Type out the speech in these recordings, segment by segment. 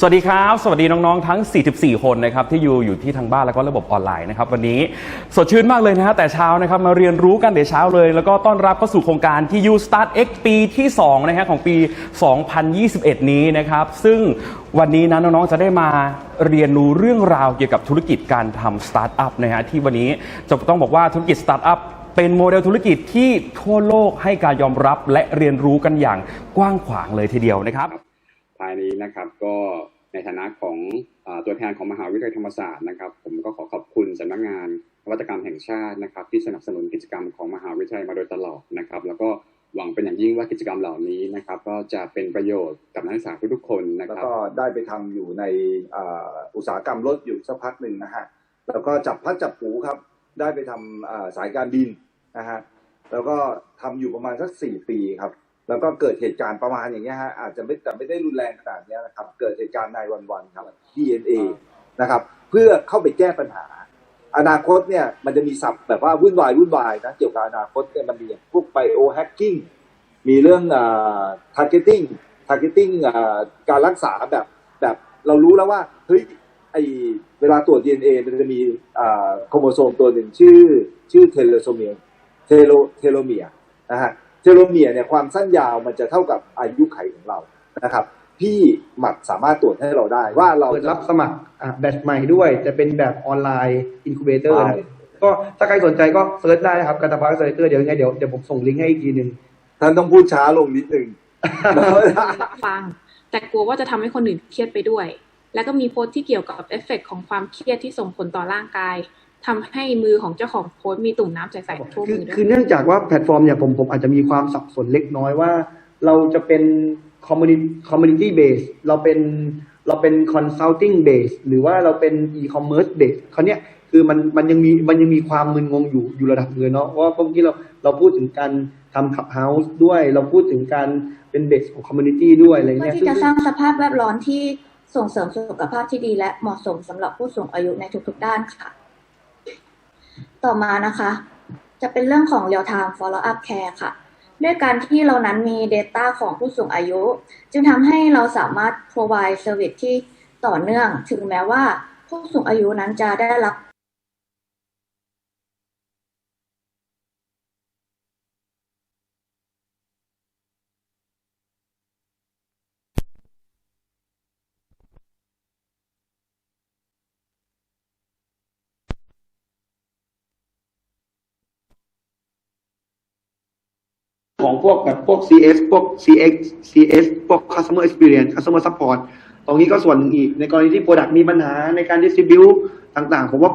สวัสดีครับ สวัสดีน้องๆ ทั้ง 44 คนนะครับที่อยู่อยู่ที่ทางบ้านแล้วก็ระบบออนไลน์นะครับวันนี้สดชื่นมากเลยนะฮะแต่เช้านะครับมาเรียนรู้กันแต่เช้าเลย แล้วก็ต้อนรับเข้าสู่โครงการที่ You Start X ปีที่2นะฮะของปี 2021 นี้นะครับซึ่งวันนี้นะน้องๆ จะได้มาเรียนรู้เรื่องราวเกี่ยวกับธุรกิจการทำสตาร์ทอัพนะฮะที่วันนี้จะต้องบอกว่าธุรกิจสตาร์ทอัพเป็นโมเดลธุรกิจที่ทั่วโลกให้การยอมรับและเรียนรู้กันอย่างกว้างขวางเลยทีเดียวนะครับ ท้ายนี้นะครับ ก็ในฐานะของอตัวแทนของมหาวิทยาลัยธรรมศาสตร์นะครับ ผมก็ขอขอบคุณสำนักงานนวัตกรรมแห่งชาตินะครับ ที่สนับสนุนกิจกรรมของมหาวิทยาลัยมาโดยตลอดนะครับ แล้วก็หวังเป็นอย่างยิ่งว่ากิจกรรมเหล่านี้นะครับ ก็จะเป็นประโยชน์กับนักศึกษาทุกๆคนนะแล้วครับก็ได้ไปทำอยู่ในอ,อุตสาหกรรมรถอยู่สักพักหนึ่งนะฮะแล้วก็จับพัดจับผูครับ ได้ไปทำสายการบินนะฮะแล้วก็ทำอยู่ประมาณสักสี่ปีครับ แล้วก็เกิดเหตุการณ์ประมาณอย่างเงี้ยฮะอาจจะไม่แต่ไม่ได้รุนแรงขนาดเนี้ยนะครับ เกิดเหตุการณ์ในวันวันๆครับ DNA นะครับ เพื่อเข้าไปแก้ปัญหา อนาคตเนี่ยมันจะมีศัพท์แบบว่าวุ่นวายวุ่นวายนะเกี่ยวกับอนาคตเนี่ยมันมีพวกไบโอแฮกกิ้งมีเรื่องอ่า targeting targeting อ่าการรักษาแบบแบบเรารู้แล้วว่าเฮ้ยไอเวลาตรวจ DNA มันจะมีอ่าโครโมโซมตัวหนึ่งชื่อชื่อเทโลโซเมียเทโลเทโลเมียนะฮะ เทโลเมียเนี่ยความสั้นยาวมันจะเท่ากับอายุไขของเรานะครับ พี่หมัดสามารถตรวจให้เราได้ว่าเราเปิดรับสมัครอะแบตใหม่ด้วย จะเป็นแบบออนไลน์อินคูเบเตอร์ว้าวก็ถ้าใครสนใจก็เซิร์ชได้นะครับกัตาพักเซอร์เตอร์เดี๋ยวยังไงเดี๋ยวเดี๋ยวผมส่งลิงก์ให้อีกทีหนึ่งท่านต้องพูดช้าลงนิดนึงฟังแต่กลัวว่าจะทำให้คนอื่นเครียดไปด้วย แล้วก็มีโพสต์ที่เกี่ยวกับเอฟเฟกต์ของความเครียดที่ส่งผลต่อร่างกาย ทำให้มือของเจ้าของโพสต์มีตุ่มน้ำใสๆทั่วคือมือด้คือวยเนื่องจากว่าแพลตฟอร์มเนี่ยผมผมอาจจะมีความสับสนเล็กน้อยว่า เราจะเป็นคอมมูนิคอมมูนิตี้เบสเราเป็นเราเป็นคอนซัลทิงเบสหรือว่าเราเป็นอีคอมเมิร์ซเบสเขาวเนี้ยคือมันมันยังมีมันยังมีความมึนงงอยู่อยู่ระดับหนึงเลยเนาะเพราะว่าเมื่อกี้เราเราพูดถึงการทำขับเฮาส์ด้วย เราพูดถึงการเป็นเบสของคอมมูนิตี้ด้วยอะไรเพื่อเงี้ยที่จะสร้างสภาพแวดล้อมที่ส่งเสริมสุขภาพที่ดีและเหมาะสมสำหรับผู้สูงอายุในทุกๆด้านค่ะ ต่อมานะคะ จะเป็นเรื่องของ real time follow up care ค่ะ ด้วยการที่เรานั้นมี Data ของผู้สูงอายุ จึงทำให้เราสามารถ provide service ที่ต่อเนื่อง ถึงแม้ว่าผู้สูงอายุนั้นจะได้รับ ของพวกแบบพวก CS พวก CX CS พวก customer experience customer support ตรงนี้ก็ส่วนหนึ่งอีก ในกรณีที่ product มีปัญหาในการ distribute ต่างๆ ผมว่า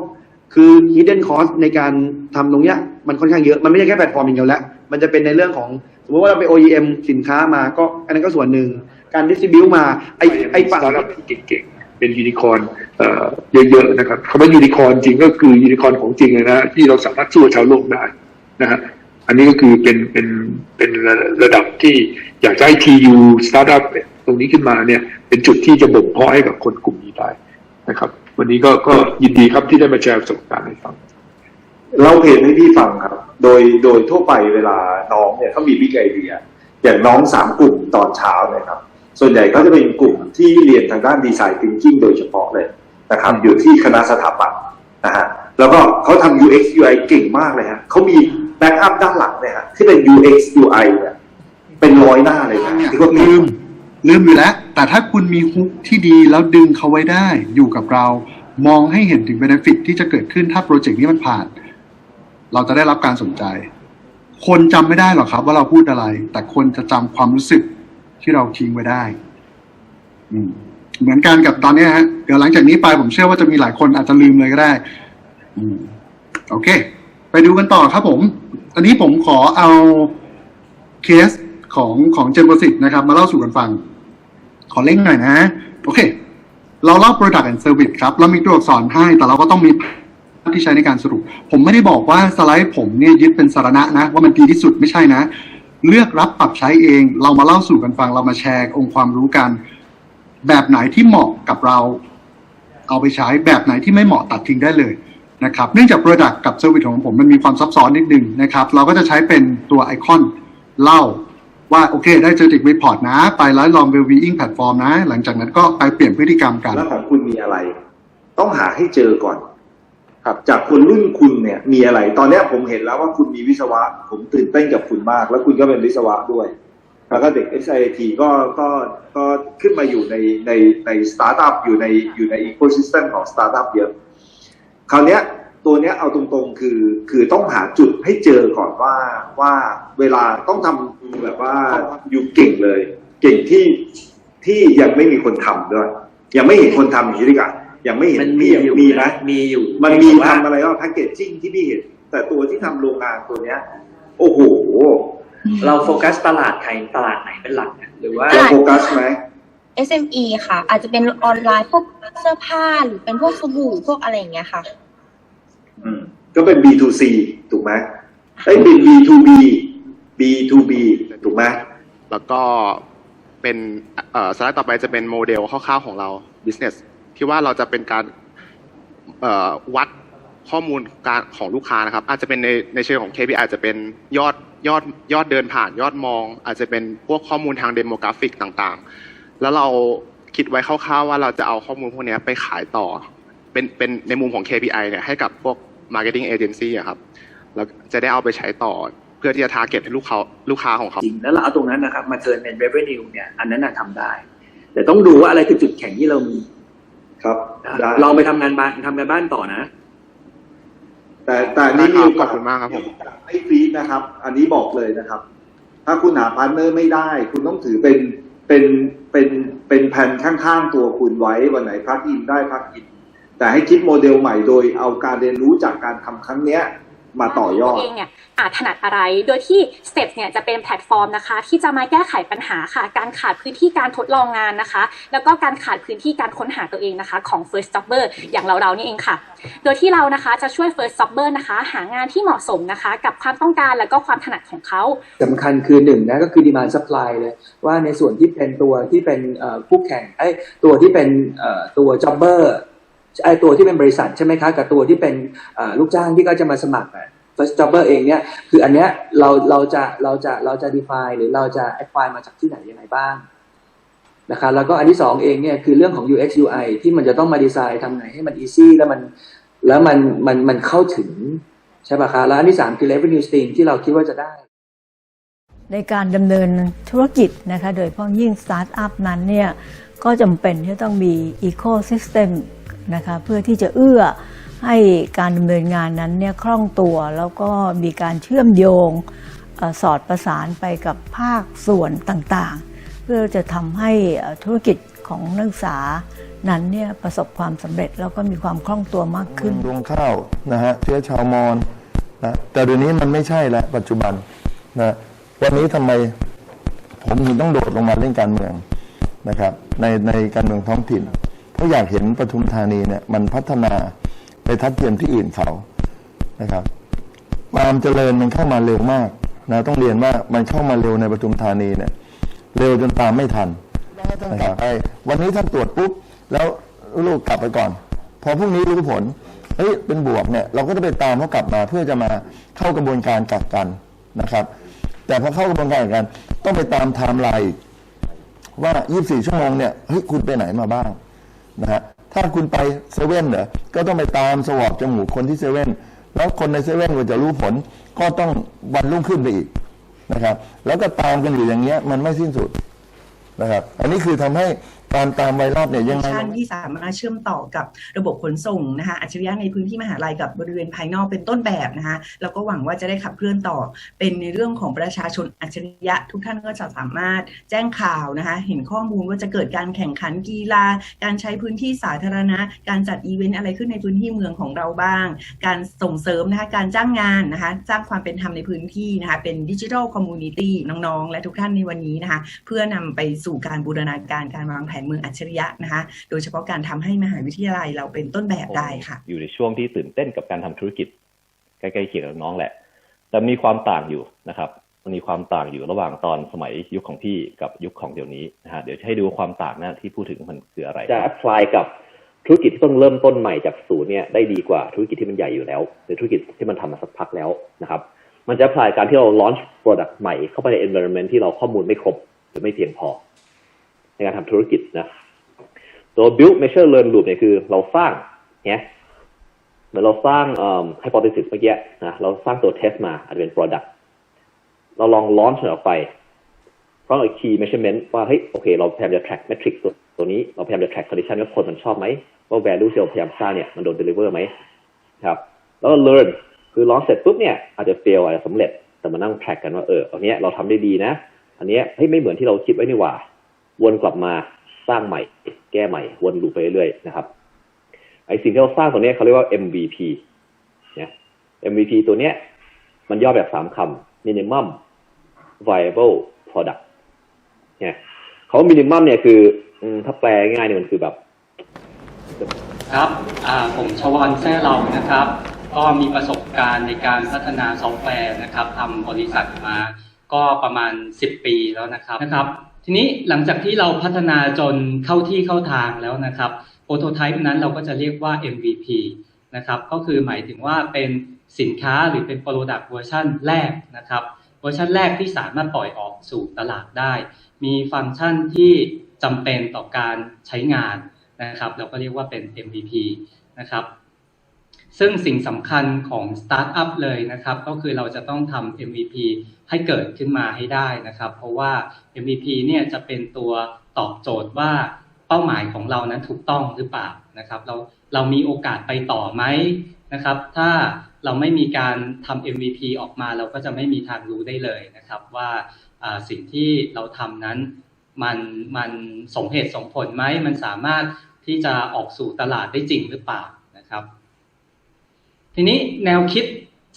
คือ hidden cost ในการทำตรงเนี้ยมันค่อนข้างเยอะ มันไม่ใช่แค่แพลตฟอร์มอย่างเดียวแล้ว มันจะเป็นในเรื่องของ สมมติว่าเราไป OEM สินค้ามาก็อันนั้นก็ส่วนหนึ่ง การ distribute มาไอไอสฝั่งตาร์ทอัพที่เก่งๆ เป็นยูนิคอร์นเอ่อเยอะๆนะครับคำว่ายูนิคอร์นจริงก็คือยูนิคอร์นของจริงเลยนะที่เราสามารถสู้กับชาวโลกได้นะฮะ อันนี้ก็คือเป็นเป็นเป็นระดับที่อยากจะให้ TU สตาร์ทอัพตรงนี้ขึ้นมาเนี่ย เป็นจุดที่จะบ่มเพาะให้กับคนกลุ่มนี้ได้นะครับ วันนี้ก็ก็ยินดีครับที่ได้มาแชร์ประสบการณ์ให้ฟังเล่าเพจให้พี่ฟังครับ โดยโดยทั่วไปเวลาน้องเนี่ยเขามีบิ๊กไอเดียอย่างน้องสามกลุ่มตอนเช้านะครับ ส่วนใหญ่เขาจะเป็นกลุ่มที่เรียนทางด้านดีไซน์ thinking โดยเฉพาะเลยนะครับ อยู่ที่คณะสถาปัตย์นะฮะแล้วก็เขาทำ UX UI เก่งมากเลยฮะเขามี บ็กอัพด้านหลังเนี่ยฮะที่เป็น UX UI เนี่ยเป็นร้อยหน้าเลยนะที่เขาลืมลืมอยู่แล้ว แต่ถ้าคุณมีฮุกที่ดีแล้วดึงเขาไว้ได้อยู่กับเรา มองให้เห็นถึงเบนฟิตที่จะเกิดขึ้นถ้าโปรเจกต์นี้มันผ่าน เราจะได้รับการสนใจ คนจำไม่ได้หรอกครับ ว่าเราพูดอะไร แต่คนจะจำความรู้สึกที่เราทิ้งไว้ได้ อืมเหมือนกันกับตอนเนี้ยฮะ เดี๋ยวหลังจากนี้ไปผมเชื่อว่าจะมีหลายคนอาจจะลืมเลยก็ได้ อืม โอเค ไปดูกันต่อครับผม อันนี้ผมขอเอาเคสของของเจมปรสิตนะครับ มาเล่าสู่กันฟัง ขอเล่งหน่อยนะ โอเค เราเล่า Product and Service ครับ เรามีตัวอักษรให้ แต่เราก็ต้องมีที่ใช้ในการสรุป ผมไม่ได้บอกว่าสไลด์ผมเนี่ยยึดเป็นสารณะนะ ว่ามันดีที่สุดไม่ใช่นะ เลือกรับปรับใช้เอง เรามาเล่าสู่กันฟัง เรามาแชร์องค์ความรู้กัน แบบไหนที่เหมาะกับเรา เอาไปใช้แบบไหนที่ไม่เหมาะตัดทิ้งได้เลย นะครับเนื่องจาก Product กับ Service ของผมมันมีความซับซ้อนนิดนึงนะครับ เราก็จะใช้เป็นตัวไอคอนเล่าว่าโอเค ได้เจอ Tech Report นะ ไปแล้วลอง Wellbeing Platform นะ หลังจากนั้นก็ไปเปลี่ยนพฤติกรรมกัน แล้วของคุณมีอะไร ต้องหาให้เจอก่อน ครับ จากคนรุ่นคุณเนี่ย มีอะไร ตอนนี้ผมเห็นแล้วว่าคุณมีวิศวะ ผมตื่นเต้นกับคุณมาก แล้วคุณก็เป็นวิศวะด้วย แล้วก็เด็ก SIT ก็ก็ก็ขึ้นมาอยู่ในในในสตาร์ทอัพอยู่ในอยู่ในอีโคซิสเต็มของสตาร์ทอัพเยอะ คราวเนี้ยตัวเนี้ยเอาตรงๆคือคือต้องหาจุดให้เจอก่อนว่าว่าเวลาต้องทำแบบว่าอยู่เก่งเลย เก่งที่ที่ยังไม่มีคนทำด้วย ยังไม่เห็นคนทำอย่างนี้ดีกว่ายังไม่เห็นมันมีอยู่มีไหมมีอยู่มันมีแต่ว่าทำอะไรก็แพ็กเกจจิ้งที่พี่เห็น แต่ตัวที่ทำโรงงานตัวเนี้ย โอ้โหเราโฟกัสตลาดไทยตลาดไหนเป็นหลักเนี่ยหรือว่า เราโฟกัสไหม SME ค่ะ อาจจะเป็นออนไลน์พวกเสื้อผ้าหรือเป็นพวกสบู่พวกอะไรอย่างเงี้ยค่ะ อืม ก็เป็น B2C ถูกไหมไอ้ยเป็น B2B B2B ถูกไหมแล้วก็เป็นเอ่อสไลด์ต่อไปจะเป็นโมเดลคร่าวๆของเรา business ที่ว่าเราจะเป็นการเอ่อวัดข้อมูลการของลูกค้านะครับ อาจจะเป็นในในเชิงของ KPI อาจจะเป็นยอดยอดยอดเดินผ่านยอดมอง อาจจะเป็นพวกข้อมูลทางเดโมกราฟิกต่างๆ แล้วเราคิดไว้คร่าวๆว่าเราจะเอาข้อมูลพวกเนี้ยไปขายต่อ เป็นเป็นในมุมของ KPI เนี่ยให้กับพวก marketing agency อะครับแล้วจะได้เอาไปใช้ต่อเพื่อที่จะ target ให้ลูกเขาลูกค้าของเขาจริงแล้วเราเอาตรงนั้นนะครับมาเทิร์นเป็น revenue เนี่ยอันนั้นน่ะทำได้ แต่ต้องดูว่าอะไรคือจุดแข็งที่เรามี ครับได้ลองไปทำงานบ้านทำงานบ้านต่อนะ แต่แต่อันนี้ได้มีครับโอกาสขอบคุณมากครับผมไม่ฟรีดนะครับ อันนี้บอกเลยนะครับ ถ้าคุณหาพาร์ทเนอร์ไม่ได้ คุณต้องถือเป็นเป็น เป็นเป็นแผ่นข้างๆตัวคุณไว้วันไหนพักอินได้พักอิน แต่ให้คิดโมเดลใหม่โดยเอาการเรียนรู้จากการทำครั้งเนี้ย มาต่อยอดตัวเองเนี่ยอาจถนัดอะไร โดยที่ Step เนี่ยจะเป็นแพลตฟอร์มนะคะ ที่จะมาแก้ไขปัญหาค่ะ การขาดพื้นที่การทดลองงานนะคะ แล้วก็การขาดพื้นที่การค้นหาตัวเองนะคะ ของ First Jobber อย่างเราๆนี่เองค่ะ โดยที่เรานะคะจะช่วย First Jobber นะคะ หางานที่เหมาะสมนะคะ กับความต้องการแล้วก็ความถนัดของเขาสำคัญคือหนึ่งนะก็คือ demand supply เลยว่าในส่วนที่เป็นตัวที่เป็นเอ่อคู่แข่งไอ้ยตัวที่เป็นเอ่อตัว jobber ไอตัวที่เป็นบริษัทใช่ไหมคะกับตัวที่เป็นลูกจ้างที่ก็จะมาสมัคร first jobber เองเนี่ยคืออันเนี้ยเราเราจะเราจะเราจะ define หรือเราจะ acquire มาจากที่ไหนยังไงบ้างนะคะแล้วก็อันที่สองเองเนี่ยคือเรื่องของ UX UI ที่มันจะต้องมาดีไซน์ทำไงให้มัน easy แล้วมันแล้วมันมันมันเข้าถึงใช่ป่ะคะแล้วอันที่สามคือ revenue stream ที่เราคิดว่าจะได้ ในการดำเนินธุรกิจนะคะโดยเฉพาะยิ่งสตาร์ทอัพนั้นเนี่ย ก็จำเป็นที่ต้องมีอีโคซิสเต็มนะคะเพื่อที่จะเอื้อให้การดำเนินงานนั้นเนี่ยคล่องตัว แล้วก็มีการเชื่อมโยงอสอดประสานไปกับภาคส่วนต่างๆ เพื่อจะทำให้ธุรกิจของนักศึกษานั้นเนี่ยประสบความสำเร็จแล้วก็มีความคล่องตัวมากขึ้นรวงข้าวนะฮะเชื้อชาวมอญนะแต่เดี๋ยวนี้มันไม่ใช่แล้วปัจจุบันนะวันนี้ทำไมผมถึงต้องโดดลงมาเล่นการเมือง นะครับ ในในการเมืองท้องถิ่น เพราะอยากเห็นปทุมธานีเนี่ย มันพัฒนาไปทัดเทียมที่อื่นเขานะครับความเจริญมันเข้ามาเร็วมากนะต้องเรียนว่ามันเข้ามาเร็วในปทุมธานีเนี่ย เร็วจนตามไม่ทันนะครับไอ้วันนี้ท่านตรวจปุ๊บแล้วลูกกลับไปก่อน พอพรุ่งนี้รู้ผลเฮ้ยเป็นบวกเนี่ยเราก็จะไปตามเขากลับมาเพื่อจะมาเข้ากระบวนการกักกันนะครับ แต่พอเข้ากระบวนการกักกัน ต้องไปตามไทม์ไลน์ ว่า 24 ชั่วโมงเนี่ยเฮ้ยคุณไปไหนมาบ้างนะฮะถ้าคุณไปเซเว่นเหรอก็ต้องไปตามสวอปจมูกคนที่เซเว่นแล้วคนในเซเว่นกว่าจะรู้ผล ก็ต้องวันรุ่งขึ้นไปอีกนะครับ แล้วก็ตามกันอยู่อย่างเงี้ยมันไม่สิ้นสุดนะครับ อันนี้คือทำให้ การตามไวรัสเนี่ยยังไงชันที่สามารถเชื่อมต่อกับระบบขนส่งนะคะอัจฉริยะในพื้นที่มหาลัยกับบริเวณภายนอกเป็นต้นแบบนะคะแล้วก็หวังว่าจะได้ขับเคลื่อนต่อ เป็นในเรื่องของประชาชนอัจฉริยะ ทุกท่านก็จะสามารถแจ้งข่าวนะคะ เห็นข้อมูลว่าจะเกิดการแข่งขันกีฬา การใช้พื้นที่สาธารณะ การจัดอีเวนต์อะไรขึ้นในพื้นที่เมืองของเราบ้าง การส่งเสริมนะคะการจ้างงานนะคะสร้างความเป็นธรรมในพื้นที่นะคะเป็นดิจิทัลคอมมูนิตี้น้องๆ และทุกท่านในวันนี้นะคะเพื่อนำไปสู่การบูรณาการการวางแผนเมืองอัจฉริยะนะคะ โดยเฉพาะการทำให้มหาวิทยาลัยเราเป็นต้นแบบได้ค่ะ อยู่ในช่วงที่ตื่นเต้นกับการทำธุรกิจใกล้ๆเคียงกับน้องแหละ แต่มีความต่างอยู่นะครับมันมีความต่างอยู่ระหว่างตอนสมัยยุคของพี่กับยุคของเดี๋ยวนี้นะฮะเดี๋ยวจะให้ดูความต่างนะที่พูดถึงมันคืออะไรจะ apply กับธุรกิจที่ต้องเริ่มต้นใหม่จากศูนย์เนี่ยได้ดีกว่าธุรกิจที่มันใหญ่อยู่แล้ว หรือธุรกิจที่มันทำมาสักพักแล้วนะครับ มันจะ apply การที่เรา launch product ใหม่เข้าไปใน environment ที่เราข้อมูลไม่ครบหรือไม่เพียงพอ ในการทำธุรกิจนะตัว build measure learn loop เนี่ยคือเราสร้างเนี่ยเหมือนเราสร้างเอ่อ hypothesis เมื่อกี้นะเราสร้างตัว test มาอาจจะเป็น product เราลอง launch ออกไปเพราะ key measurement ว่าเฮ้ยโอเค เราพยายามจะ track metrics ตัวตัวนี้เราพยายามจะ track condition ว่าคนมันชอบไหมว่า value ที่เราพยายามสร้างเนี่ยมันโดน deliver ไหมครับ แล้วก็ learn คือ launch เสร็จปุ๊บเนี่ยอาจจะ fail อาจจะสำเร็จแต่มานั่ง track กันว่าเอออันเนี้ยเราทำได้ดีนะ อันเนี้ยเฮ้ยไม่เหมือนที่เราคิดไว้นี่หว่า วนกลับมาสร้างใหม่ แก้ใหม่ วนลูปไปเรื่อยๆนะครับ ไอสิ่งที่เราสร้างตัวเนี้ยเขาเรียกว่า MVP เนี่ย MVP ตัวเนี้ย มันย่อแบบสามคำ minimum viable product เนี่ยเขา minimum เนี่ยคือถ้าแปลง่ายๆเนี่ยมันคือแบบ ครับอ่าผมชวอนแซ่เรานะครับ ก็มีประสบการณ์ในการพัฒนาซอฟต์แวร์นะครับทำบริษัทมา ก็ประมาณ 10 ปีแล้วนะครับนะครับ ทีนี้หลังจากที่เราพัฒนาจนเข้าที่เข้าทางแล้วนะครับโปรโตไทป์นั้นเราก็จะเรียกว่า MVP นะครับก็คือหมายถึงว่าเป็นสินค้าหรือเป็น Product เวอร์ชันแรกนะครับเวอร์ชันแรกที่สามารถปล่อยออกสู่ตลาดได้ มีฟังก์ชันที่จำเป็นต่อการใช้งานนะครับ เราก็เรียกว่าเป็น MVP นะครับ ซึ่งสิ่งสำคัญของสตาร์ทอัพเลยนะครับ ก็คือเราจะต้องทำ MVP ให้เกิดขึ้นมาให้ได้นะครับ เพราะว่า MVP เนี่ยจะเป็นตัวตอบโจทย์ว่าเป้าหมายของเรานั้นถูกต้องหรือเปล่านะครับ เราเรามีโอกาสไปต่อไหมนะครับ ถ้าเราไม่มีการทำ MVP ออกมาเราก็จะไม่มีทางรู้ได้เลยนะครับ ว่าสิ่งที่เราทำนั้นมันมันสมเหตุสมผลไหมมันสามารถที่จะออกสู่ตลาดได้จริงหรือเปล่า ทีนี้แนวคิด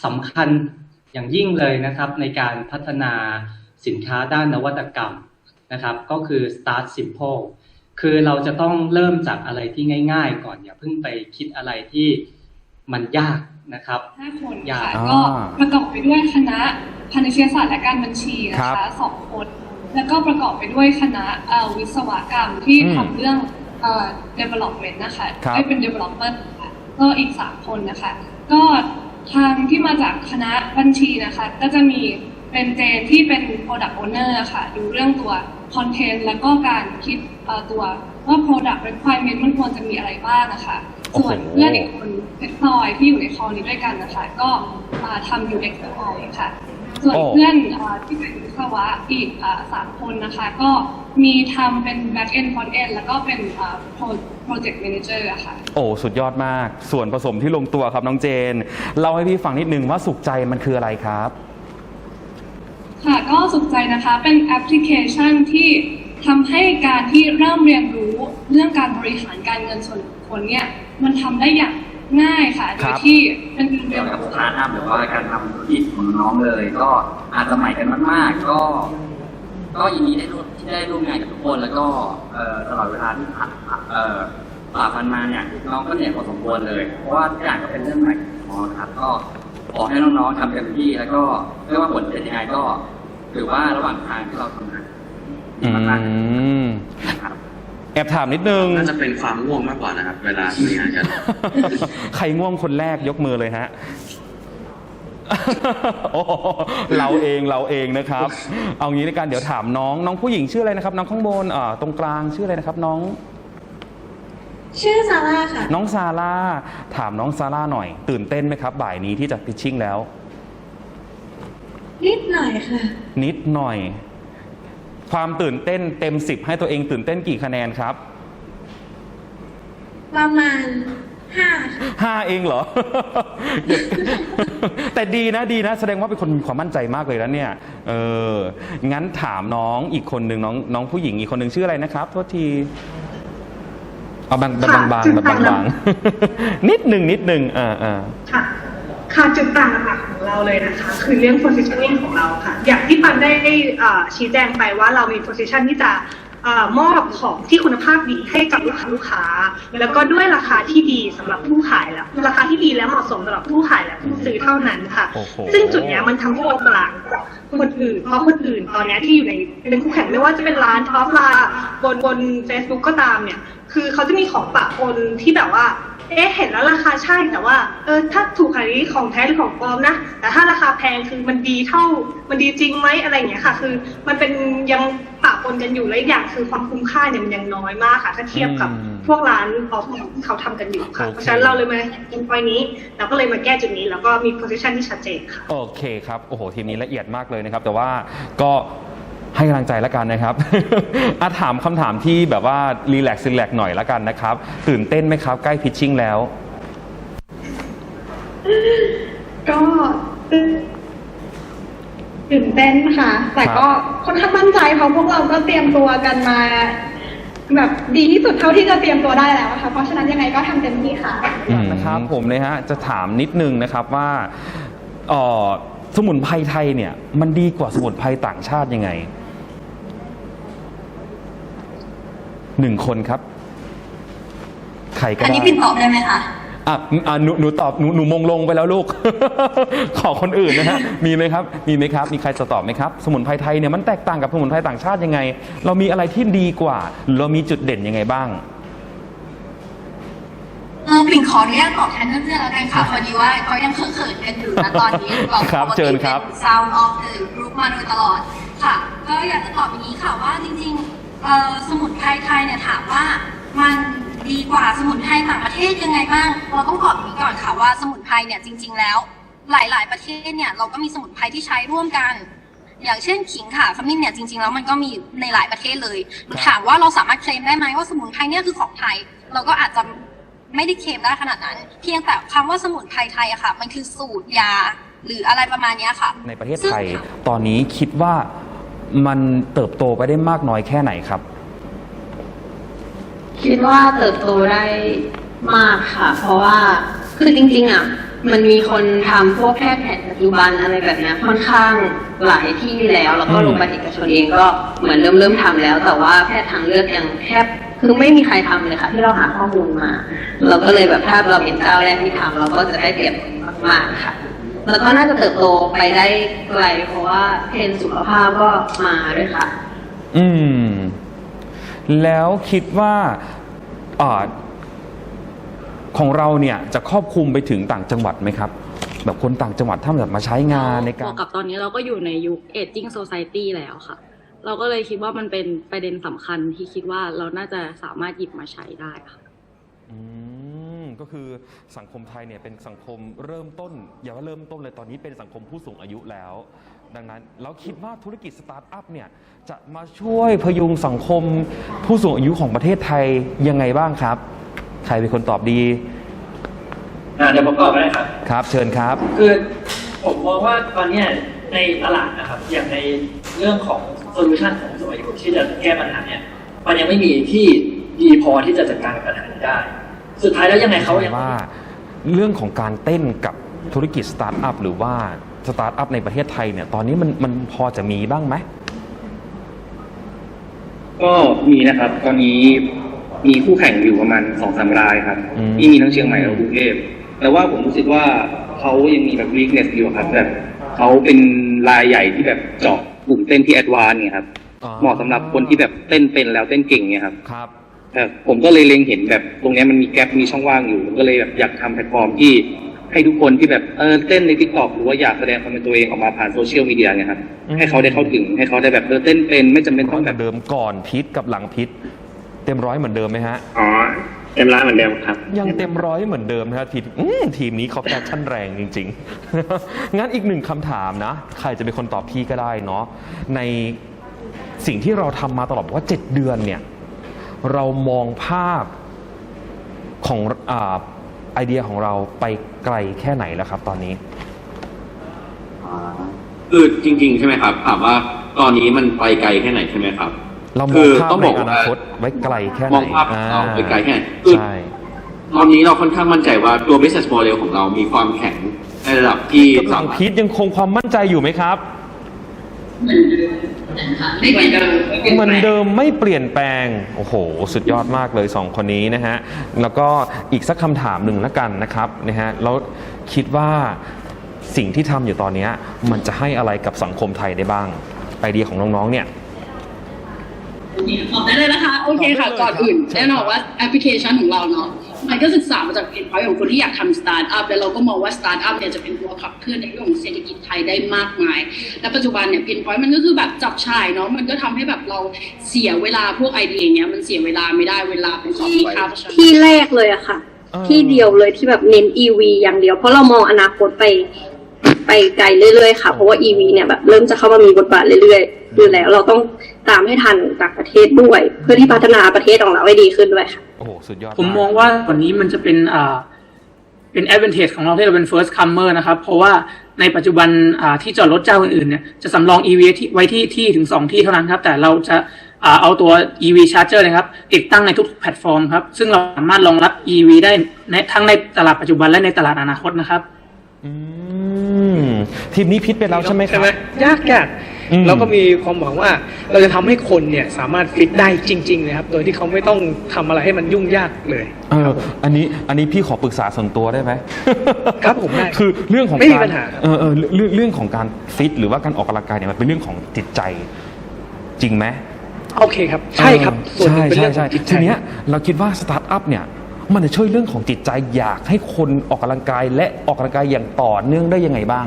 สำคัญอย่างยิ่งเลยนะครับ ในการพัฒนาสินค้าด้านนวัตกรรมนะครับ ก็คือ start simple คือเราจะต้องเริ่มจากอะไรที่ง่าย ๆ ก่อนอย่าเพิ่งไปคิดอะไรที่มันยากนะครับห้าคนยากค่ะก็ประกอบไปด้วยคณะพาณิชยศาสตร์และการบัญชีนะครัคะบสองคนแล้วก็ประกอบไปด้วยคณะเอ่อวิศวกรรมที่อืมทำเรื่องเอ่อ development นะคะครับให้เป็น developer ค่ะก็อีกสามคนนะคะ ก็ทางที่มาจากคณะบัญชีนะคะ ก็จะมีเป็นเจนที่เป็น product owner ค่ะ ดูเรื่องตัว content แล้วก็การคิดเอ่อตัวว่า product requirement มันควรจะมีอะไรบ้างนะคะ ส่วนเพื่อนอีกคนเพชรพลอยที่อยู่ในคอนี้ด้วยกันนะคะ ก็อ่าทำ UX UI ค่ะ ส่วนโอ้เพื่อนอ่าที่เป็นวิศวะอีกอ่าสามคนนะคะ ก็มีทำเป็น back end front end แล้วก็เป็นอ่า pro- project manager อะค่ะ โอ้ สุดยอดมาก ส่วนผสมที่ลงตัวครับน้องเจน เล่าให้พี่ฟังนิดนึงว่าสุขใจมันคืออะไรครับ ค่ะก็สุขใจนะคะเป็นแอปพลิเคชันที่ทำให้การที่เริ่มเรียนรู้เรื่องการบริหารการเงินส่วนบุคคลเนี่ยมันทำได้อย่าง ง่ายค่ะโดครัยบ ที่เป็นเรีเกี่ยยนวกับรู้สตาร์ทอัพหรือว่าการทำธุรกิจของน้องเลย ก็อาจจะใหม่กันมากๆ ก็ ก็ยินดีได้ร่วมที่ได้ร่วมงานกับทุกคนแล้วก็เอ่อตลอดเวลาที่ผ่านเอ่อฝ่าฟันมาเนี่ยน้องก็เหนื่อยพอสมควรเลย เพราะว่าทุกอย่างก็เป็นเรื่องใหม่ของน้องครับ ก็ขอให้น้องๆทำเต็มที่แล้วก็ไม่ว่าผลจะเป็นยังไงก็ถือว่าระหว่างทางที่เราทำงานอืม แอบถามนิดนึง น่าจะเป็นความง่วงมากกว่านะครับ เวลาทำงานกันใครง่วงคนแรกยกมือเลยฮะ โอ้โหเราเองเราเองนะครับ เอางี้ในการเดี๋ยวถามน้อง น้องผู้หญิงชื่ออะไรนะครับ น้องข้างบนอ่าตรงกลางชื่ออะไรนะครับน้อง ชื่อซาร่าค่ะ น้องซาร่าถามน้องซาร่าหน่อย ตื่นเต้นไหมครับ บ่ายนี้ที่จะพิชชิ่งแล้ว นิดหน่อยค่ะ นิดหน่อย ความตื่นเต้นเต็มสิบให้ตัวเองตื่นเต้นกี่คะแนนครับ ประมาณห้าค่ะห้าเองเหรอเดี๋ยวแต่ดีนะดีนะ แสดงว่าเป็นคนมีความมั่นใจมากเลยนะเนี่ยเอองั้นถามน้องอีกคนหนึ่งน้องน้องผู้หญิงอีกคนหนึ่งชื่ออะไรนะครับโทษทีเอาบางบางบางแบบบางบางๆนิดหนึ่งนิดหนึ่งอ่าอ่าค่ะ ค่ะจุดต่างหลักๆของเราเลยนะคะ คือเรื่อง positioning ของเราค่ะ อย่างที่ปันได้เอ่อชี้แจงไปว่าเรามี position ที่จะเอ่อมอบของที่คุณภาพดีให้กับลูกค้าลูกค้า แล้วก็ด้วยราคาที่ดีสำหรับผู้ขายแล้วราคาที่ดีและเหมาะสมสำหรับผู้ขายและผู้ซื้อเท่านั้นค่ะโอ้โหซึ่งจุดเนี้ยมันทำให้เราต่างจากคนอื่น เพราะคนอื่นตอนเนี้ยที่อยู่ในเป็นคู่แข่งไม่ว่าจะเป็นร้านท็อปไลน์บนบน Facebook ก็ตามเนี่ย คือเขาจะมีของปะปนที่แบบว่า เอ๊ะเห็นแล้วราคาใช่แต่ว่าเออถ้าถูกขนาดนี้ของแท้หรือของปลอมนะ แต่ถ้าราคาแพงคือมันดีเท่ามันดีจริงไหมอะไรอย่างเงี้ยค่ะ คือมันเป็นยังปะปนกันอยู่และอีกอย่างคือความคุ้มค่าเนี่ยมันยังน้อยมากค่ะ ถ้าเทียบกับอืมพวกร้านออฟที่เขาทำกันอยู่ค่ะโอเคเพราะฉะนั้นเราเลยมาเป็นพอยนี้เราก็เลยมาแก้จุดนี้ แล้วก็มี position ที่ชัดเจนค่ะโอเคครับโอ้โหทีมนี้ละเอียดมากเลยนะครับ แต่ว่าก็ ให้กำลังใจแล้วกันนะครับ อาถามคำถามที่แบบว่ารีแลกซ์รีแลกซ์หน่อยแล้วกันนะครับ ตื่นเต้นไหมครับ ใกล้พิชชิ่งแล้ว ก็ตื่นเต้นค่ะ แต่ก็ค่อนข้างมั่นใจเพราะพวกเราก็เตรียมตัวกันมา แบบดีที่สุดเท่าที่จะเตรียมตัวได้แล้วค่ะ เพราะฉะนั้นยังไงก็ทำเต็มที่ค่ะ นะครับผมนะฮะ จะถามนิดนึงนะครับว่าเอ่อ สมุนไพรไทยเนี่ย มันดีกว่าสมุนไพรต่างชาติยังไงหนึ่งคนครับ ใครก็อันได้นี้ปิ่นตอบได้ไหมคะ อะอะหนูหนูตอบหนูหนูมงลงไปแล้วลูก ขอคนอื่นนะฮะมีไหมครับ มีไหมครับ มีใครจะตอบไหมครับ สมุนไพรไทยเนี่ยมันแตกต่างกับสมุนไพรต่างชาติยังไง เรามีอะไรที่ดีกว่าหรือเรามีจุดเด่นยังไงบ้าง เออปิ่นขออนุญาตตอบแทนเพื่อนๆแล้วกันค่ะพอดีว่าเขายังเขินๆกันอยู่นะตอนนี้ครับปกติเชิญครับเป็น sound of the group มาโดยตลอดค่ะ ก็อยากจะตอบอย่างนี้ค่ะว่าจริงๆเอ่อสมุนไพรไทยเนี่ยถามว่ามันดีกว่าสมุนไพรต่างประเทศยังไงบ้างเราต้องตอบอย่างนี้ก่อนค่ะว่าสมุนไพรเนี่ยจริง ๆ แล้ว หลาย ๆ ประเทศเนี่ยเราก็มีสมุนไพรที่ใช้ร่วมกัน อย่างเช่นขิงค่ะขมิ้นเนี่ยจริง ๆ แล้วมันก็มีในหลายประเทศเลย ถามว่าเราสามารถเคลมได้ไหมว่าสมุนไพรเนี่ยคือของไทย เราก็อาจจะ ไม่ได้เคลมได้ขนาดนั้น เพียงแต่คำว่าสมุนไพรไทยอะค่ะ มันคือสูตรยาหรืออะไรประมาณเนี้ยค่ะ ในประเทศไทย ตอนนี้คิดว่ามันเติบโตไปได้มากน้อยแค่ไหนครับ คิดว่าเติบโตได้มากค่ะ เพราะว่าคือจริง ๆอะมันมีคนทำพวกแพทย์แผนปัจจุบันอะไรแบบเนี้ยค่อนข้างหลายที่แล้ว แล้วก็โรงพยาบาลเอกชนเองก็เหมือนเริ่มเริ่มทำแล้ว แต่ว่าแพทย์ทางเลือกยังแทบ คือไม่มีใครทำเลยค่ะ ที่เราหาข้อมูลมา เราก็เลยแบบถ้าเราเป็นเจ้าแรกที่ทำเราก็จะได้เปรียบมากๆค่ะ แล้วก็น่าจะเติบโตไปได้ไกลเพราะว่าเทรนด์สุขภาพก็มาด้วยค่ะ อืม แล้วคิดว่าอาของเราเนี่ยจะครอบคลุมไปถึงต่างจังหวัดไหมครับ แบบคนต่างจังหวัดถ้าแบบมาใช้งานในบกาวรกกับตอนนี้เราก็อยู่ในยุค aging society แล้วค่ะ เราก็เลยคิดว่ามันเป็นประเด็นสำคัญที่คิดว่าเราน่าจะสามารถหยิบมาใช้ได้ค่ะ อืมก็คือสังคมไทยเนี่ยเป็นสังคมเริ่มต้น อย่าว่าเริ่มต้นเลยตอนนี้เป็นสังคมผู้สูงอายุแล้ว ดังนั้นเราคิดว่าธุรกิจสตาร์ทอัพเนี่ยจะมาช่วยพยุงสังคมผู้สูงอายุของประเทศไทยยังไงบ้างครับ ใครเป็นคนตอบดีอ่าเดี๋ยวผมตอบก็ได้ครับ ครับ เชิญครับ คือผมมองว่าตอนเนี้ยในตลาดนะครับอย่างในเรื่องของ โซลูชันของผู้สูงอายุที่จะแก้ปัญหาเนี่ยมันยังไม่มีที่ดีพอที่จะจัดการกับปัญหานี้ได้ สุดท้ายแล้วยังไงเขายังว่า เรื่องของการเต้นกับธุรกิจสตาร์ทอัพหรือว่าสตาร์ทอัพในประเทศไทยเนี่ยตอนนี้มันมันพอจะมีบ้างไหมก็มีนะครับ ตอนนี้มีคู่แข่งอยู่ประมาณสองสามรายครับอืมที่มีทั้งเชียงใหม่และกรุงเทพแต่ว่าผมรู้สึกว่าเขายังมีแบบ weakness อยู่ครับแบบเขาเป็นรายใหญ่ที่แบบเจาะ กลุ่มเต้นที่แอดวานซ์เนี่ยครับเหมาะสำหรับคนที่แบบเต้นเป็นแล้วเต้นเก่งเนี่ยครับครับ แต่ผมก็เลยเล็งเห็นแบบตรงเนี้ยมันมีแกลบมีช่องว่างอยู่ผมก็เลยแบบอยากทำแพลตฟอร์มที่ให้ทุกคนที่แบบเออเต้นในทิกตอกหรือว่าอยากแสดงความเป็นตัวเองออกมาผ่านโซเชียลมีเดียเนี่ยครับให้เขาได้เข้าถึงให้เขาได้แบบเออเต้นเป็นไม่จำเป็นต้องแบบเดิมก่อนพิษกับหลังพิษ เต็มร้อยเหมือนเดิมไหมฮะ อ๋อ เต็มร้อยเหมือนเดิมครับ ยังเต็มร้อยเหมือนเดิมนะครับทีมอืมทีมนี้เขาแฟชั่นแรงจริง ๆ งั้นอีกหนึ่งคำถามนะ ใครจะเป็นคนตอบพี่ก็ได้เนาะในสิ่งที่เราทำมาตลอดว่า 7 เดือนเนี่ย เรามองภาพของอาไอเดียของเราไปไกลแค่ไหนแล้วครับ ตอนนี้ คือจริง ๆ ใช่ไหมครับ ถามว่าตอนนี้มันไปไกลแค่ไหนใช่ไหมครับ เรามคืองอภาพต้องในบอกอว่านาคตไว้ไกลแค่ไหนมองภาพอ่เราไปไกลแค่ไหนคือใช่ตอนนี้เราค่อนข้างมั่นใจว่าตัว business model ของเรามีความแข็งในระดับที่กับหลังพีทยังคงความมั่นใจอยู่ไหมครับไม่เหมือนเดิมเหมือนเดิมไม่เปลี่ยนแปลง โอ้โห สุดยอดมากเลยสองคนนี้นะฮะ แล้วก็อีกสักคำถามหนึ่งแล้วกันนะครับนะฮะแล้วคิดว่าสิ่งที่ทำอยู่ตอนเนี้ยมันจะให้อะไรกับสังคมไทยได้บ้าง ไอเดียของน้องๆเนี่ย ตอบได้เลยนะคะ โอเคค่ะ ก่อนอื่นแน่นอนว่าแอปพลิเคชันของเราเนาะมันก็ศึกษามาจากเพนพอยต์ของคนที่อยากทำสตาร์ทอัพแล้วเราก็มองว่าสตาร์ทอัพเนี่ยจะเป็นตัวขับเคลื่อนในเรื่องของเศรษฐกิจไทยได้มากมาย และปัจจุบันเนี่ยเพนพอยต์มันก็คือแบบจับชายเนาะมันก็ทำให้แบบเราเสียเวลาพวกไอเดียอย่างเงี้ยมันเสียเวลาไม่ได้เวลาเป็นของมีค่าเพราะฉะนั้นที่แรกเลยอะค่ะ ที่เดียวเลยที่แบบเน้น EV อย่างเดียว เพราะเรามองอนาคตไปไปไกลเรื่อยๆค่ะเพราะว่า EV เนี่ยแบบเริ่มจะเข้ามามีบทบาทเรื่อยๆ อยู่แล้ว เราต้องตามให้ทันต่างประเทศด้วย เพื่อที่พัฒนาประเทศของเราให้ดีขึ้นด้วยค่ะโอ้โหสุดยอดผมมองว่าวันนี้มันจะเป็นอ่าเป็น advantage ของเราที่เราเป็น first comer นะครับ เพราะว่าในปัจจุบันอ่าที่จอดรถเจ้าอื่นๆเนี่ยจะสำรอง EV ที่ไว้ที่ที่ถึง 2 ที่เท่านั้นครับ แต่เราจะอ่าเอาตัว EV charger นะครับติดตั้งในทุกแพลตฟอร์มครับ ซึ่งเราสามารถรองรับ EV ได้ในทั้งในตลาดปัจจุบันและในตลาดอนาคตนะครับอืมทีมนี้พิษไปแล้วใช่ไหมครับยากยาก อืมแล้วก็มีความหวังว่าเราจะทำให้คนเนี่ยสามารถฟิตได้จริงๆเลยครับโดยที่เขาไม่ต้องทำอะไรให้มันยุ่งยากเลยเอออันนี้อันนี้พี่ขอปรึกษาส่วนตัวได้ไหมครับผมได้คือเรื่องของไม่มีการปัญหาเออเออเรื่องเรื่องของการฟิต หรือว่าการออกกำลังกายเนี่ยมันเป็นเรื่องของจิตใจจริงไหมโอเคครับ ใช่ครับส่วนหนึ่งเป็นเรื่องขใช่องจิตใจทีเนี้ยเราคิดว่าสตาร์ทอัพเนี่ยมันจะช่วยเรื่องของจิตใจอยากให้คนออกกำลังกายและออกกำลังกายอย่างต่อเนื่องได้ยังไงบ้าง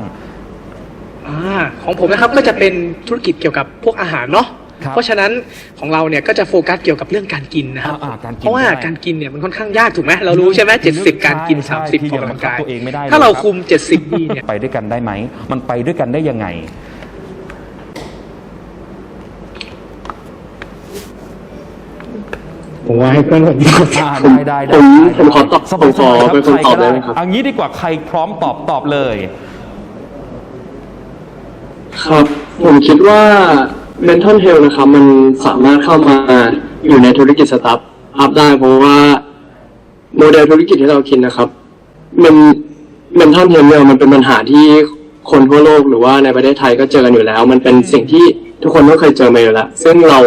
อ่าของผมนะครับก็จะเป็นธุรกิจเกี่ยวกับพวกอาหารเนาะครับเพราะฉะนั้นของเราเนี่ยก็จะโฟกัสเกี่ยวกับเรื่องการกินนะครับ อ่าการกินเพราะว่าได้การกินเนี่ยมันค่อนข้างยากถูกไหมเรารู้ใช่ไหมเจ็ดสิบการกินใช่สามสิบที่ออกจะกำลังกายบังคับตัวเองไม่ได้ถ้าเราลยบคุมเจ็ดสิบดีเนี่ย ไปด้วยกันได้ไหม มันไปด้วยกันได้ยังไง ผมว่าให้เพื่อนผมอ่าได้ได้ได้ผมผมขอตอบสบายๆผมขอครับเป็นคนใรตอบก็ได้ไหมครับ เอางี้ดีกว่าใครพร้อมตอบตอบเลย ครับ ผมคิดว่า mental health นะครับ มันสามารถเข้ามาอยู่ในธุรกิจสตาร์ทอัพได้ เพราะว่า โมเดลธุรกิจที่เราคิดนะครับ มัน mental health เนี่ยมันเป็นปัญหาที่คนทั่วโลกหรือว่าในประเทศไทยก็เจอกันอยู่แล้ว มันเป็นสิ่งที่ทุกคนต้องเคยเจอมาอยู่แล้ว ซึ่งเรา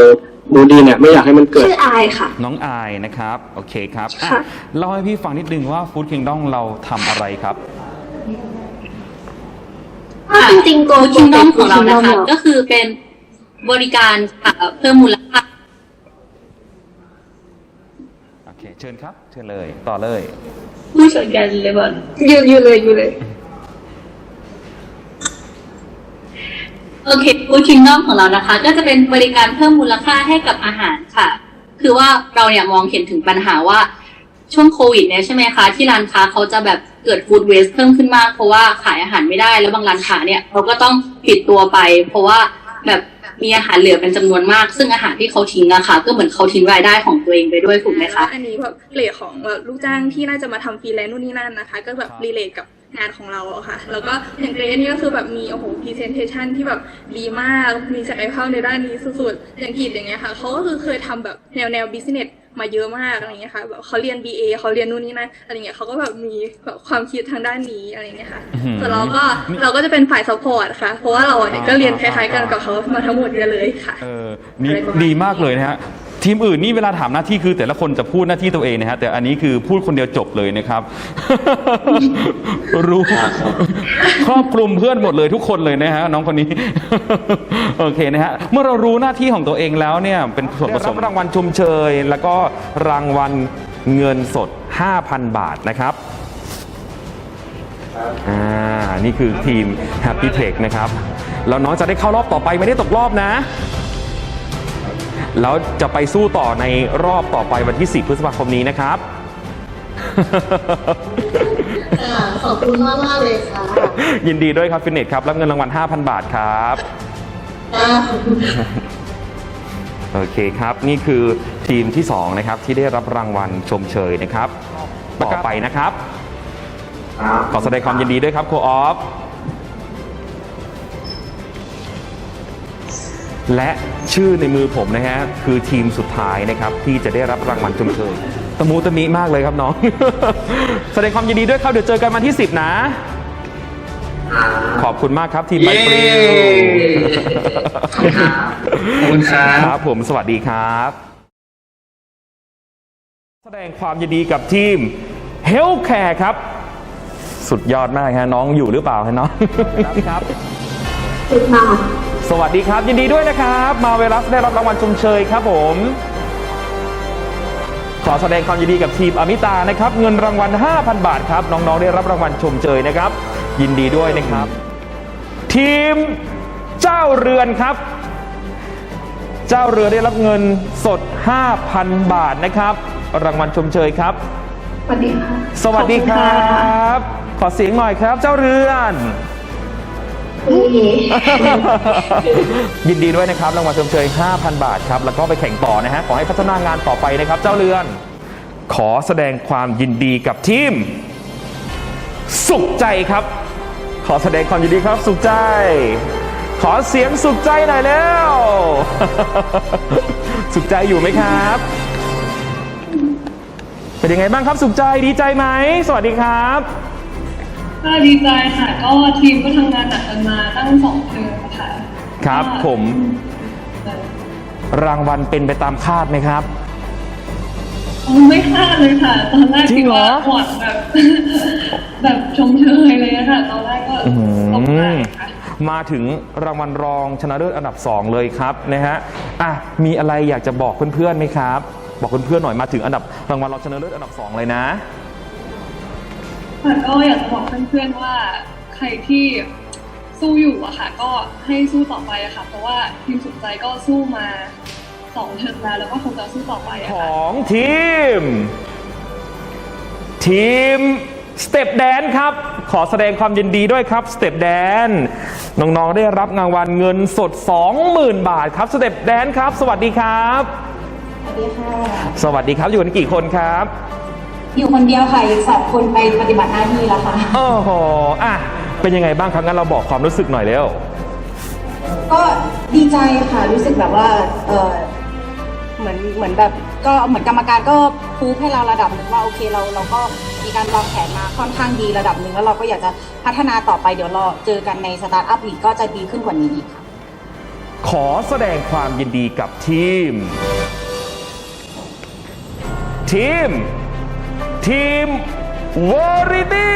มูดีเนี่ยไม่อยากให้มันเกิด ชื่ออายค่ะ น้องอายนะครับ โอเคครับอะค่ะ เล่าให้พี่ฟังนิดนึงว่าฟู้ดคิงดองเราทำอะไรครับ ก็จริงๆตัวคิงดอมของเรานะคะ Kingdom ก็คือเป็นบริการค่ะเพิ่มมูลค่าโอเค เชิญครับ เชิญเลย ต่อเลยผู้จัดการเลยบอลอยู่อยู่เลยอยู่เลย โอเคฟู้ดคิงดอมของเรานะคะ ก็จะเป็นบริการเพิ่มมูลค่าให้กับอาหารค่ะ คือว่าเราเนี่ยมองเห็นถึงปัญหาว่าช่วงโควิดเนี่ยใช่ไหมคะ ที่ร้านค้าเขาจะแบบ เกิดฟู้ดเวสเพิ่มขึ้นมาก เพราะว่าขายอาหารไม่ได้แล้วบางร้านค้าเนี่ยเขาก็ต้องปิดตัวไป เพราะว่าแบบมีอาหารเหลือเป็นจำนวนมาก ซึ่งอาหารที่เขาทิ้งอะค่ะ ก็เหมือนเขาทิ้งรายได้ของตัวเองไปด้วยถูกไหมคะอันนี้แบบเลทของแบบลูกจ้างที่น่าจะมาทำฟรีแลนซ์นู่นนี่นั่นนะคะ ก็แบบรีเลทกับงานของเราอะค่ะ แล้วก็อย่างเกรดนี่ก็คือแบบมีโอ้โหพรีเซนเทชันที่แบบดีมาก มีศักยภาพในด้านนี้สุดๆ อย่างกีดอย่างเงี้ยค่ะเขาก็คือเคยทำแบบแนวแนวบิสเนส มาเยอะมากอะไรเงี้ยค่ะแบบเขาเรียน BA เขาเรียนนู่นนี่นั่นอะไรเงี้ยเขาก็แบบมีแบบความคิดทางด้านนี้อะไรเงี้ยค่ะอื้อหือส่วนเราก็เราก็จะเป็นฝ่ายซัพพอร์ตค่ะ เพราะว่าเราเนี่ยก็เรียนคล้ายๆกันกับเขามาทั้งหมดเลยค่ะเออนี่ดีมากเลยนะฮะ ทีมอื่นนี่เวลาถามหน้าที่คือแต่ละคนจะพูดหน้าที่ตัวเองนะฮะแต่อันนี้คือพูดคนเดียวจบเลยนะครับ รู้ครอบคลุมเพื่อนหมดเลยทุกคนเลยนะฮะน้องคนนี้ โอเคนะฮะเมื่อเรารู้หน้าที่ของตัวเองแล้วเนี่ยเป็นส่วนผสมรางวัลชมเชย แล้วก็รางวัลเงินสด 5,000 บาทนะครับอ่านี่คือทีม Happy Tech นะครับ แล้วน้องจะได้เข้ารอบต่อไปไม่ได้ตกรอบนะ แล้วจะไปสู้ต่อในรอบต่อไปวันที่ 10 พฤษภาคมนี้นะครับขอบคุณมากมากๆเลยค่ะยินดีด้วยครับฟินเนตครับ รับเงินรางวัล 5,000 บาทครับโอเคครับ นี่คือทีมที่ 2 นะครับ ที่ได้รับรางวัลชมเชยนะครับ ต่อไปนะครับ ขอแสดงความยินดีด้วยครับโคออฟ และชื่อในมือผมนะฮะคือทีมสุดท้ายนะครับที่จะได้รับรางวัลชมเชยตะมูตะมิมากเลยครับน้อง แสดงความยินดีด้วยครับเดี๋ยวเจอกันวันที่ 10 นะ ขอบคุณมากครับทีมไบปริวขอบคุณครับครับผมสวัสดีครับ แสดงความยินดีกับทีม Healthcare ครับ สุดยอดมากฮะน้องอยู่หรือเปล่าฮะน้องครับส วัสดีครับ ยินดีด้วยนะครับ มาเวลัสได้รับรางวัลชมเชยครับผม ขอแสดงความยินดีกับทีมอมิตานะครับ เงินรางวัล 5,000 บาทครับ น้องๆ ได้รับรางวัลชมเชยนะครับ ยินดีด้วยนะครับ ทีมเจ้าเรือนครับ เจ้าเรือได้รับเงินสด 5,000 บาทนะครับ รางวัลชมเชยครับ สวัสดีค่ะสวัสดีครับ ขอเสียงหน่อยครับ เจ้าเรือน ยินดีด้วยนะครับรางวัลชมเชย 5,000 บาทครับ แล้วก็ไปแข่งต่อนะฮะ ขอให้พัฒนางานต่อไปนะครับ เจ้าเรือน ขอแสดงความยินดีกับทีม สุขใจครับ ขอแสดงความยินดีครับ สุขใจ ขอเสียงสุขใจหน่อยแล้ว สุขใจอยู่ไหมครับ เป็นยังไงบ้างครับ สุขใจดีใจไหม สวัสดีครับ ก็ดีใจค่ะ ก็ทีมก็ทำงานหนักกันมาตั้งสองเทอมค่ะครับผม รางวัลเป็นไปตามคาดไหมครับไม่คาดเลยค่ะ ตอนแรกจริคิงดเหรอ ว่าหวังแบบ แบบชมเชยเลยอะค่ะ ตอนแรกก็อื้อหือตกใจค่ะ มาถึงรางวัลรองชนะเลิศอันดับ 2 เลยครับนะฮะอะมีอะไรอยากจะบอกเพื่อนๆไหมครับ บอกเพื่อนๆหน่อยมาถึงอันดับรางวัลรองชนะเลิศอันดับ 2 เลยนะ ค่ะก็อยากจะบอกเพื่อนๆว่าใครที่สู้อยู่อะค่ะ ก็ให้สู้ต่อไปอะค่ะ เพราะว่าทีมสุดใจก็สู้มาสองเทอมแล้วแล้วก็คงจะสู้ต่อไปอะขค่ะ องทีม ทีมสเต็ปแดนครับ ขอแสดงความยินดีด้วยครับสเต็ปแดนน้องๆได้รับรางวัลเงินสด 20,000 บาทครับสเต็ปแดนครับ สวัสดีครับ สวัสดีค่ะ สวัสดีครับอยู่กันกี่คนครับ อยู่คนเดียวค่ะอีกสองคนไปปฏิบัติหน้าที่แล้วค่ะ โอ้โหอะเป็นยังไงบ้างครับงั้นเราบอกความรู้สึกหน่อยเร็ว ก็ดีใจค่ะรู้สึกแบบว่าเออเหมือนเหมือนแบบก็เหมือนกรรมการก็พูดให้เราระดับหนึ่งว่าโอเคเราเราก็มีการวางแผนมาค่อนข้างดีระดับหนึ่งแล้วเราก็อยากจะพัฒนาต่อไปเดี๋ยวรอเจอกันในสตาร์ทอัพอีกก็จะดีขึ้นกว่านี้อีกค่ะขอแสดงความยินดีกับทีม ทีม ทีมวอริตี้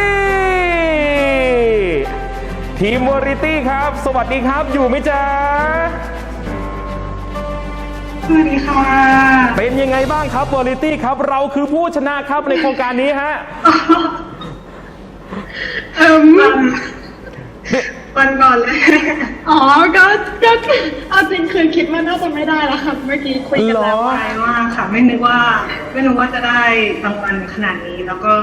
ทีมวอริตี้ครับ สวัสดีครับอยู่ไหมจ๊ะสวัสดีค่ะ เป็นยังไงบ้างครับวอริตี้ครับ เราคือผู้ชนะครับในโครงการนี้ฮะ เอิ่ม วันก่อนเลย อ๋อ ก็ ก็เอาจริงคือคิดว่าน่าจะไม่ได้แล้วค่ะ เมื่อกี้คุยกันแล้วใจมากค่ะ ไม่นึกว่า ไม่นึกว่าจะได้รางวัลขนาดนี้ แล้วก็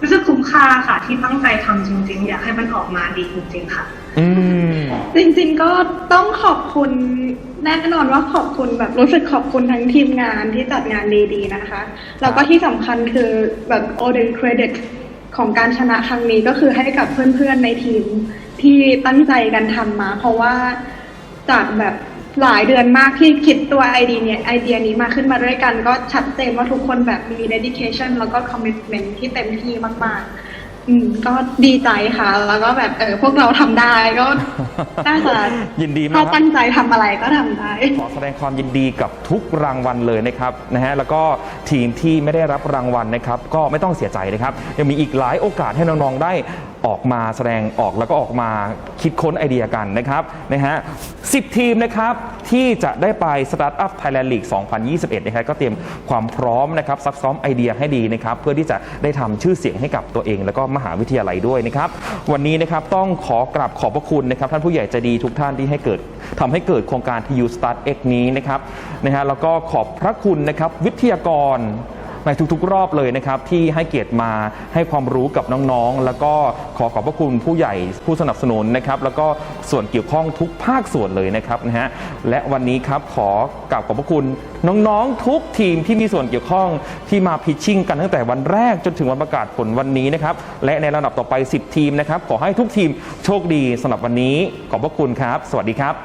รู้สึกคุ้มค่าค่ะ ที่ตั้งใจทำจริง ๆ อยากให้มันออกมาดีจริง ๆ ค่ะ อืม จริง ๆ ก็ต้องขอบคุณ แน่นอนว่าขอบคุณแบบรู้สึกขอบคุณทั้งทีมงานที่จัดงานดีๆ นะคะ แล้วก็ที่สำคัญคือแบบ golden credit ของการชนะครั้งนี้ก็คือให้กับเพื่อนๆในทีม ที่ตั้งใจกันทำมา เพราะว่าจากแบบหลายเดือนมากที่คิดตัวไอเดียเนี่ยไอเดียนี้มาขึ้นมาด้วยกัน ก็ชัดเจนว่าทุกคนแบบมี dedication แล้วก็ commitment ที่เต็มที่มากๆ อืม ก็ดีใจค่ะ แล้วก็แบบเออพวกเราทำได้ก็น่าจะยินดีมากถ้าครับ ตั้งใจทำอะไรก็ทำได้ ขอแสดงความยินดีกับทุกรางวัลเลยนะครับนะฮะแล้วก็ทีมที่ไม่ได้รับรางวัลนะครับ ก็ไม่ต้องเสียใจนะครับ ยังมีอีกหลายโอกาสให้น้องๆได้ ออกมาแสดงออกแล้วก็ออกมาคิดค้นไอเดียกันนะครับนะฮะสิทีมนะครับที่จะได้ไป Startup Thailand League 2021 นะครับก็เตรียมความพร้อมนะครับซักซ้อมไอเดียให้ดีนะครับเพื่อที่จะได้ทำชื่อเสียงให้กับตัวเอง แล้วก็มหาวิทยาลัยด้วยนะครับวันนี้นะครับต้องขอกราบขอบพระคุณนะครับท่านผู้ใหญ่ใจดีทุกท่านที่ให้เกิดทำให้เกิดโครงการ TU Start X นี้นะครับนะฮะแล้วก็ขอบพระคุณนะครับวิทยากร ในทุกๆ รอบเลยนะครับที่ให้เกียรติมาให้ความรู้กับน้องๆ แล้วก็ขอขอบพระคุณผู้ใหญ่ผู้สนับสนุนนะครับแล้วก็ส่วนเกี่ยวข้องทุกภาคส่วนเลยนะครับนะฮะและวันนี้ครับขอกราบขอบพระคุณน้องๆ ทุกทีมที่มีส่วนเกี่ยวข้องที่มาพิชชิ่งกันตั้งแต่วันแรกจนถึงวันประกาศผลวันนี้นะครับและในระดับต่อไป 10 ทีมนะครับขอให้ทุกทีมโชคดีสำหรับวันนี้ขอบพระคุณครับ สวัสดีครับ